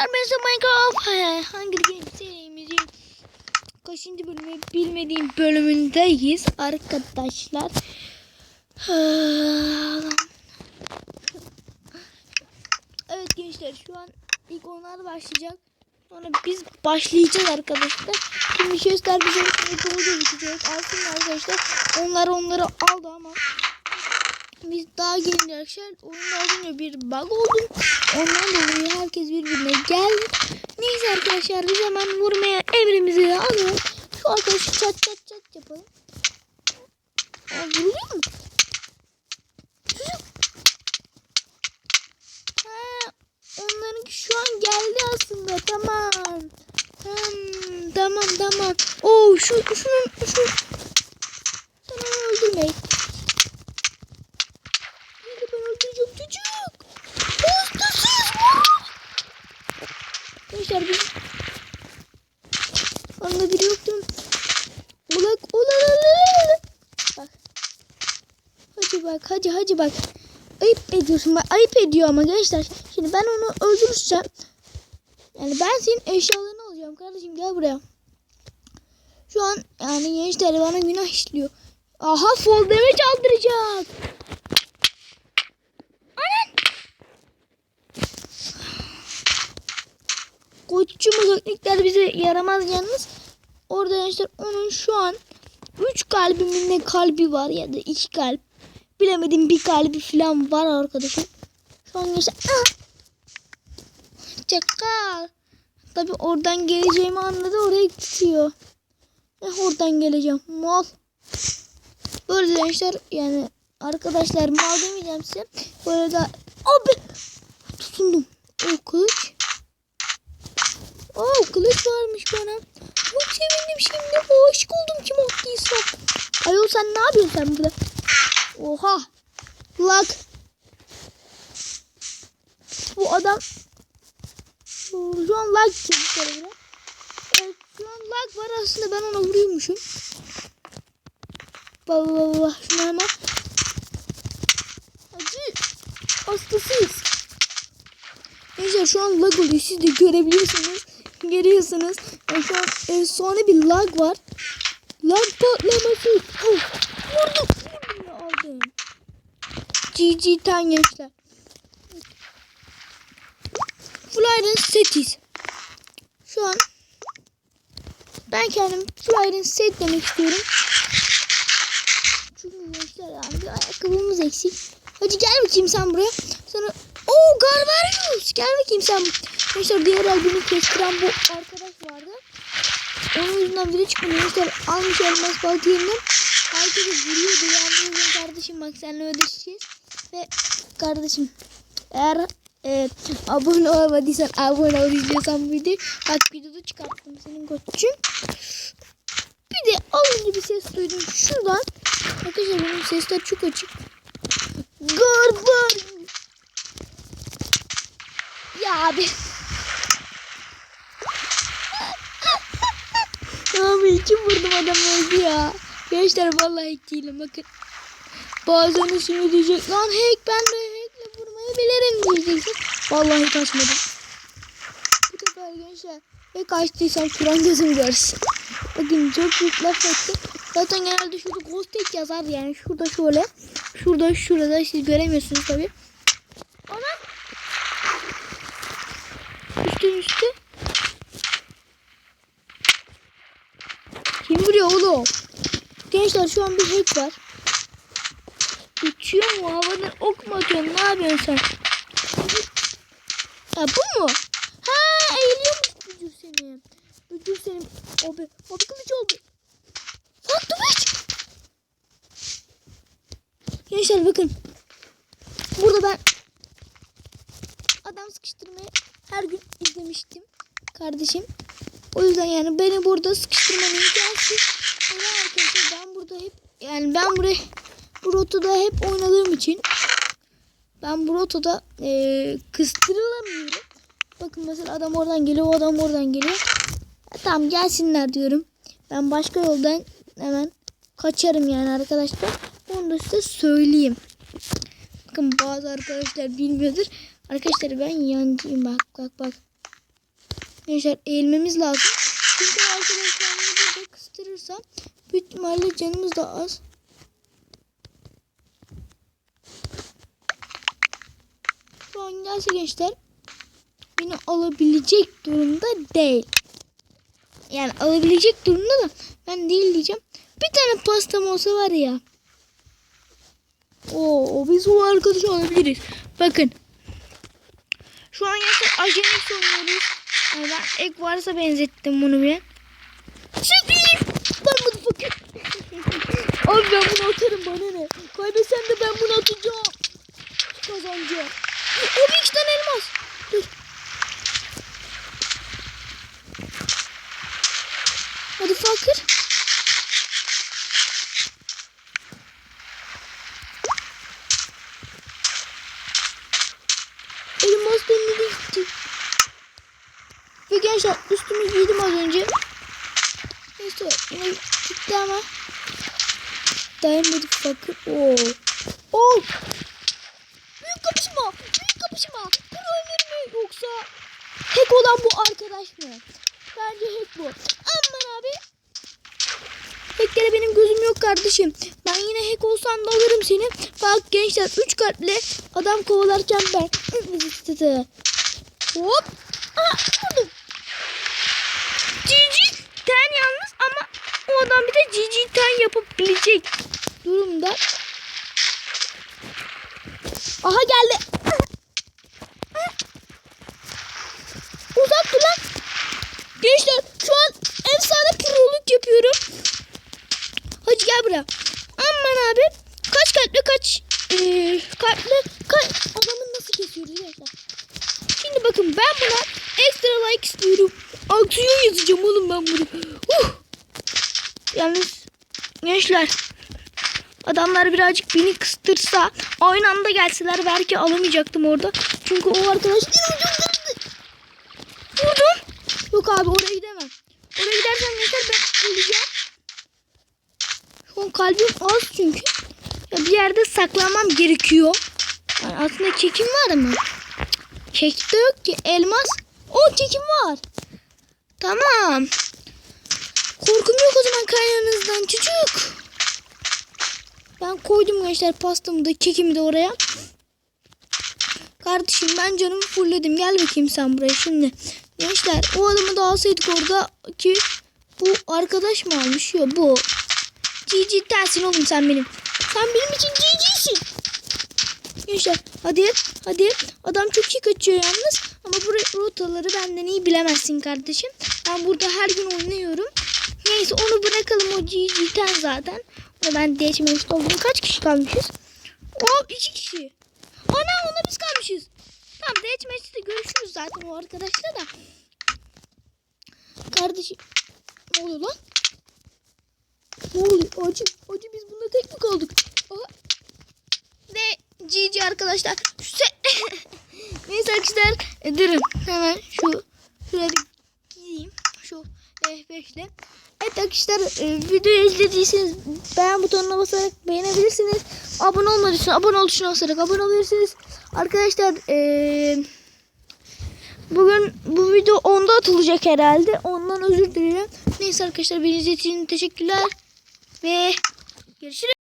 arkadaşlar ben size Minecraft Hunger Games serimizin kaçıncı bölümü bilmediğim bölümündeyiz arkadaşlar. Evet gençler şu an ilk onlar başlayacak. Sonra biz başlayacağız arkadaşlar. Şimdi Şester bize doğru gözükecek. Alsın arkadaşlar. Onlar onları aldı ama biz daha gelince arkadaşlar oyunda önce bir bug oldu. Ondan dolayı herkes birbirine geldi. Neyse arkadaşlar biz hemen vurmaya emrimizi de alalım. Şu arkadaşı çat çat çat yapalım. Aa, vuruluyor mu? Ha, onlarınki şu an geldi aslında. Tamam. Hmm, tamam tamam. Oo şu şunu şu. Onu öldürmeyin. Şimdi ben öldüreceğim çocuk. Hastasız mı? Gençler biz... Anda biri yoktu. Ulak ulak Bak. Hadi hadi bak. Ayıp ediyorsun bak ayıp ediyor ama gençler. Şimdi ben onu öldürürsem. Yani ben senin eşyalarını alacağım kardeşim gel buraya. Şu an yani gençler bana günah işliyor. Aha fall damage aldıracak. Koççu mızıklıklar bize yaramaz yalnız. Orada gençler onun şu an 3 kalbimin ne kalbi var ya da 2 kalp. Bilemedim bir kalbi falan var arkadaşım. Şu an gençler ah! Çakal. Tabi oradan geleceğimi anladı oraya gidiyor. Eh oradan geleceğim. Mal. Böyle gençler yani arkadaşlar mal demeyeceğim size. Böyle da abi tutundum. O kılıç. Aa kılıç varmış bana. Çok sevindim şimdi. Aşık oldum kim attıysa. Ayol sen ne yapıyorsun sen burada? Oha. Lag. Bu adam şu an lag çekti. Evet, şu an lag var aslında ben ona vuruyormuşum. Baba baba şuna hemen. Acı. Hastasıyız. Gençler şu an lag oluyor. Siz de görebiliyorsunuz. Görüyorsunuz. Yani şu an efsane bir lag var. Lag patlaması. Oh, vurdum. GG tan gençler. Flyer'ın setiz. Şu an ben kendim Flyer'ın set demek istiyorum. Çünkü gençler yani bir ayakkabımız eksik. Hadi gel bakayım sen buraya. Sonra Oo Garvarius. Gel bakayım sen. Gençler diğer albümü kestiren bu arkadaş vardı. Onun yüzünden biri çıkmıyor. Gençler almış elmas yerinden. Herkese vuruyordu. Yani kardeşim bak seninle ödeşeceğiz. Ve kardeşim eğer e, abone olmadıysan abone ol izliyorsan bu videoyu. Bak videoda çıkarttım senin koçum. Bir de alınca bir ses duydum şuradan. Arkadaşlar benim sesler çok açık. Garvarius. Ya abi. abi içim vurdum adam öldü ya. Gençler vallahi değilim bakın. Bazen üstüne diyecek lan hack ben de hackle vurmayı bilirim diyeceksin. Vallahi kaçmadım. Bu sefer gençler ve kaçtıysam Kur'an gözüm görsün. Bakın çok büyük laf ettim. Zaten genelde şurada ghost hack yazar yani şurada şöyle. Şurada şurada siz göremiyorsunuz tabi. Ana Üstün üstü. Kim vuruyor oğlum? Gençler şu an bir hack var. Uçuyor mu? Havadan ok mu atıyorsun? Ne yapıyorsun sen? Ha bu mu? Ha eğiliyormuş bücür seni. Bücür seni. Abi. Abi kılıç oldu. Fatma kaç. Gençler bakın. Burada ben adam sıkıştırmayı her gün izlemiştim kardeşim. O yüzden yani beni burada sıkıştırmanın imkansız. Ama arkadaşlar ben burada hep yani ben buraya bu rotada hep oynadığım için ben bu rotada e, kıstırılamıyorum. Bakın mesela adam oradan geliyor, o adam oradan geliyor. Ya, tamam gelsinler diyorum. Ben başka yoldan hemen kaçarım yani arkadaşlar. Onu da size söyleyeyim. Bakın bazı arkadaşlar bilmiyordur. Arkadaşlar ben yancıyım bak bak bak. Gençler eğilmemiz lazım. Çünkü arkadaşlarımızı burada kıstırırsam büyük ihtimalle canımız da az. Şu an gelse gençler beni alabilecek durumda değil. Yani alabilecek durumda da ben değil diyeceğim. Bir tane pastam olsa var ya. Oo, biz o arkadaşı alabiliriz. Bakın. Şu an gerçekten ajenik oynuyoruz. Yani ben ek varsa benzettim bunu bir. Çıkayım. Ben bunu fakir. Abi ben bunu atarım bana ne. Kaybetsem de ben bunu atacağım. Kazanacağım. O bir iki tane elmas. Dur. Hadi fakir. Elmas demiri gitti. Ve gençler üstümü giydim az önce. Neyse gitti ama. Dayanmadı fakir. Oo. Oo. Büyük kapışma. Büyük kapışma. Bu ölür mü yoksa hack olan bu arkadaş mı? Bence hack bu. Aman abi. Hacklere benim gözüm yok kardeşim. Ben yine hack olsan da alırım seni. Bak gençler 3 kalple adam kovalarken ben. Hop. Aha vurdum. GG ten yalnız ama o adam bir de GG ten yapabilecek durumda. Aha geldi. Uzak dur lan. Gençler şu an efsane proluk yapıyorum. Hadi gel. Aman abi. Kaç kalple kaç ee, kalple kaç adamı nasıl kesiyoruz gençler? Şimdi bakın ben buna ekstra like istiyorum. Aksiyon yazacağım oğlum ben bunu. Uh. Yalnız gençler adamlar birazcık beni kıstırsa aynı anda gelseler belki alamayacaktım orada. Çünkü o arkadaş Vurdum. Yok abi oraya gidemem. Oraya gidersem gençler ben öleceğim. An kalbim az çünkü. Ya bir yerde saklanmam gerekiyor. Yani aslında kekim var mı? Kek de yok ki. Elmas. O kekim var. Tamam. Korkum yok o zaman kaynağınızdan çocuk. Ben koydum gençler pastamı da kekimi de oraya. Kardeşim ben canımı fullledim. Gel bakayım sen buraya şimdi. Gençler o adamı da alsaydık orada ki bu arkadaş mı almış? Yok bu. GG tersin oğlum sen benim. Sen benim için GG'sin. Gençler hadi hadi. Adam çok iyi kaçıyor yalnız. Ama bu rotaları benden iyi bilemezsin kardeşim. Ben burada her gün oynuyorum. Neyse onu bırakalım o GG'den zaten. Onu ben değişmemiş oldum. Kaç kişi kalmışız? Hop iki kişi. Ana ona biz kalmışız. Tamam değişmeçte görüşürüz zaten o arkadaşla da. Kardeşim. Ne oluyor lan? Oluyor? Acı, acı biz bunda tek mi kaldık? Aha. Ve GG arkadaşlar. Neyse arkadaşlar. E, durun. Hemen şu şuraya bir gideyim. Şu F5'le. Evet arkadaşlar e, videoyu izlediyseniz beğen butonuna basarak beğenebilirsiniz. Abone olmadıysanız abone ol tuşuna basarak abone olabilirsiniz. Arkadaşlar e, bugün bu video onda atılacak herhalde. Ondan özür dilerim. Neyse arkadaşlar beni izlediğiniz için teşekkürler. Ve görüşürüz.